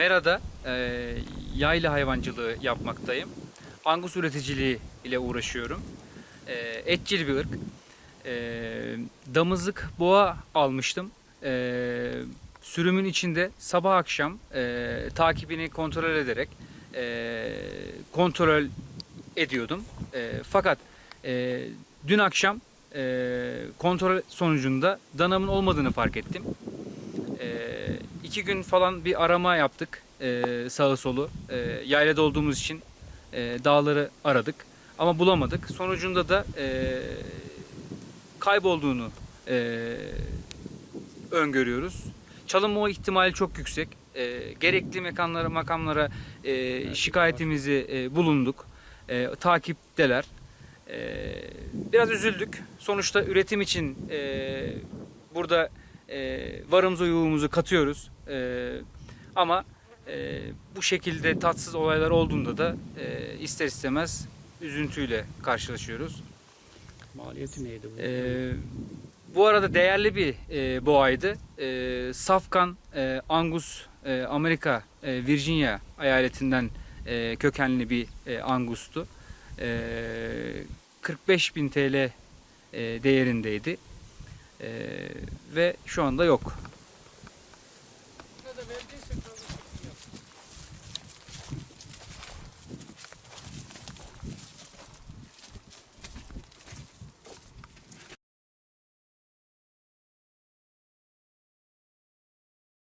Mera'da e, yayla hayvancılığı yapmaktayım. Angus üreticiliği ile uğraşıyorum. E, etçil bir ırk. E, damızlık boğa almıştım. E, sürümün içinde sabah akşam e, takibini kontrol ederek e, kontrol ediyordum. E, fakat e, dün akşam e, kontrol sonucunda danamın olmadığını fark ettim. E, iki gün falan bir arama yaptık e, sağı solu. E, yaylada olduğumuz için e, dağları aradık ama bulamadık. Sonucunda da e, kaybolduğunu e, öngörüyoruz. Çalınma ihtimali çok yüksek. E, gerekli mekanlara, makamlara e, şikayetimizi e, bulunduk. E, takipteler. E, biraz üzüldük. Sonuçta üretim için e, burada e, varımızı yoğumuzu katıyoruz. E, ama e, bu şekilde tatsız olaylar olduğunda da e, ister istemez üzüntüyle karşılaşıyoruz. Maliyeti neydi bu? Ee, bu arada değerli bir e, boğaydı. Ee, Safkan e, Angus e, Amerika e, Virginia eyaletinden e, kökenli bir e, Angus'tu. E, 45 bin TL e, değerindeydi. E, ve şu anda yok.